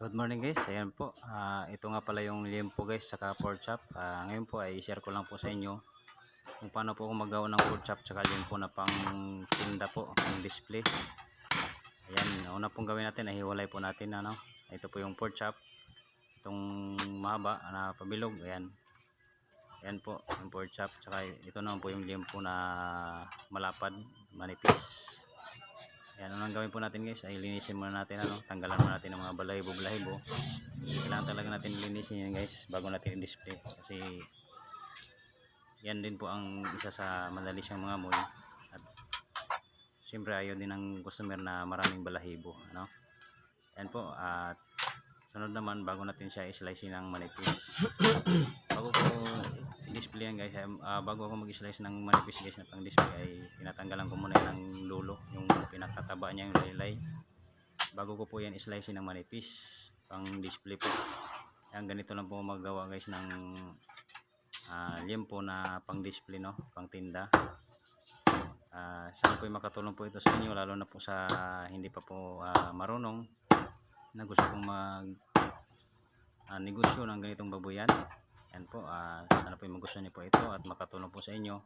Good morning guys, ayan po. Ah, ito nga pala yung limpo guys saka pork chop. Ah, ngayon po ay share ko lang po sa inyo kung paano po ako magawa ng pork chop saka limpo na pang tinda po, pang display. Ayan, una pong gawin natin ay hiwalay po natin ano. Ito po yung pork chop. Itong mahaba na pabilog, ayan. Ayan po, yung pork chop. Saka ito naman po yung limpo na malapad, manipis. Ayan, unang gawin po natin guys ay linisin muna natin ano, tanggalan muna natin ng mga balahibo-balahibo. Kailangan talaga natin linisin yan guys bago natin i-display kasi yan din po ang isa sa madali siyang mga amoy at siyempre ayaw din ng customer na maraming balahibo ano. Yan po at sunod naman bago natin siya i-slice ng manipis. bago ko i-display yan guys, ah, bago ako mag-slice ng manipis guys na pang display ay tinatanggalan ko muna ng lulo, yung pinakataba niya yung laylay. Bago ko po yan i-slice ng manipis pang display po. Yan ganito lang po magawa guys ng ah, limpo na pang display no, pang tinda. Ah, sana po makatulong po ito sa inyo lalo na po sa hindi pa po ah, marunong na gusto pong mag ah, negosyo ng ganitong baboyan. Yan po, ah, sana po yung magustuhan niyo po ito at makatulong po sa inyo.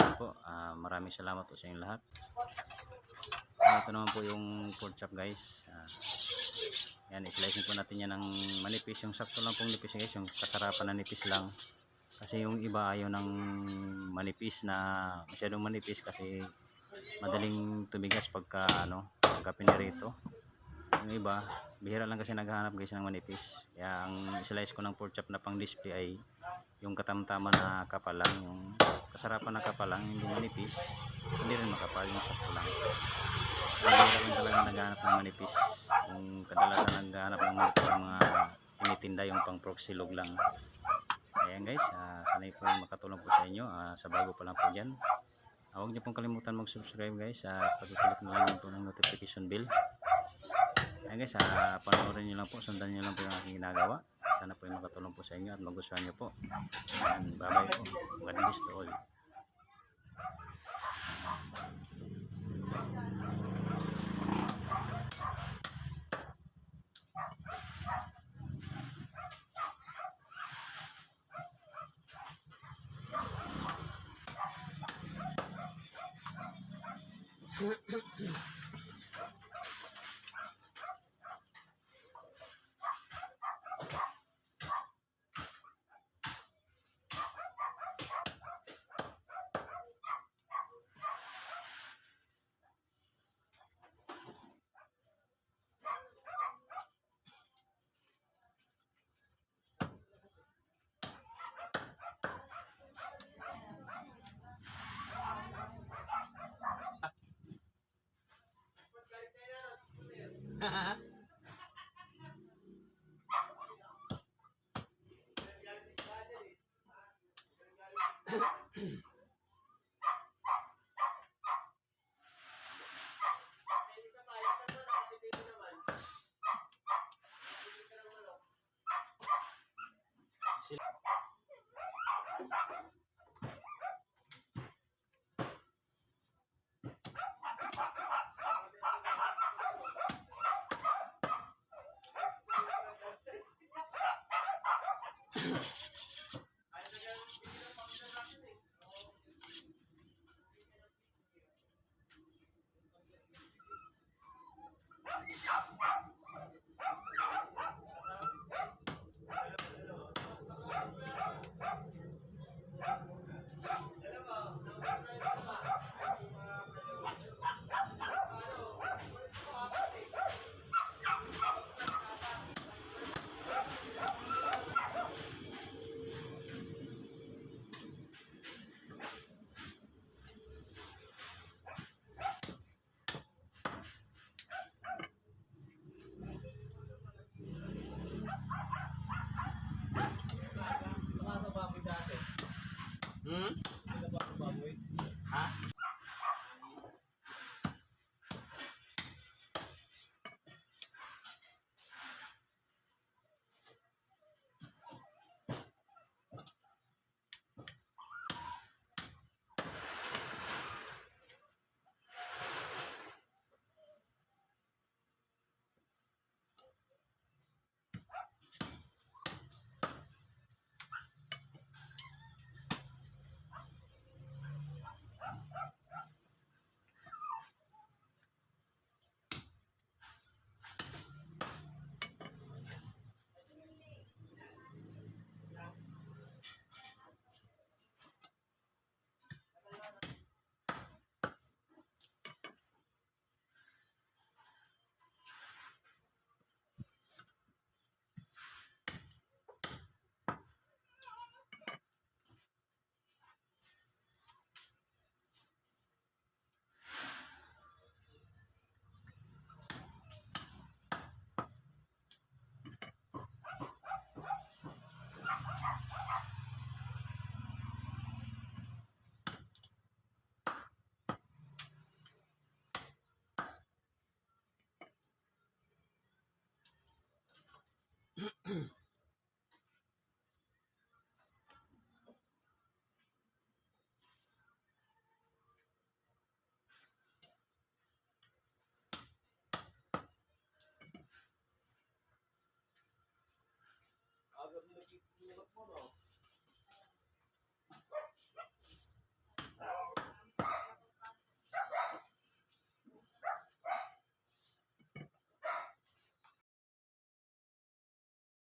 Yan po, ah, maraming salamat po sa inyong lahat. Ah, ito naman po yung pork chop guys. Ah, yan, i-slice po natin yan ng manipis. Yung sakto lang pong nipis guys, yung kasarapan na nipis lang. Kasi yung iba ayaw ng manipis na masyadong manipis kasi madaling tumigas pagka ano, pagka pinirito yung iba bihira lang kasi naghahanap guys ng manipis. Kaya ang slice ko ng pork chop na pang display ay yung katamtaman na kapal lang yung kasarapan na kapal lang hindi manipis. Hindi rin makapal yung sakto lang. Bihira lang talaga naghahanap ng manipis. Yung kadalasan naghahanap ng manipis yung mga tinitinda yung pang pork silog lang. Ayan guys uh, sanay po makatulong po sa inyo. Ah, sa bago pa lang po dyan. Ah, huwag niyo pong kalimutan mag-subscribe guys. At pag-click na lang po ng notification bell Ayan guys, uh, panoorin nyo lang po, sundan nyo lang po yung aking ginagawa. Sana po yung makatulong po sa inyo at magustuhan nyo po. Ayan, bye-bye po. God bless to all. Mm-hmm.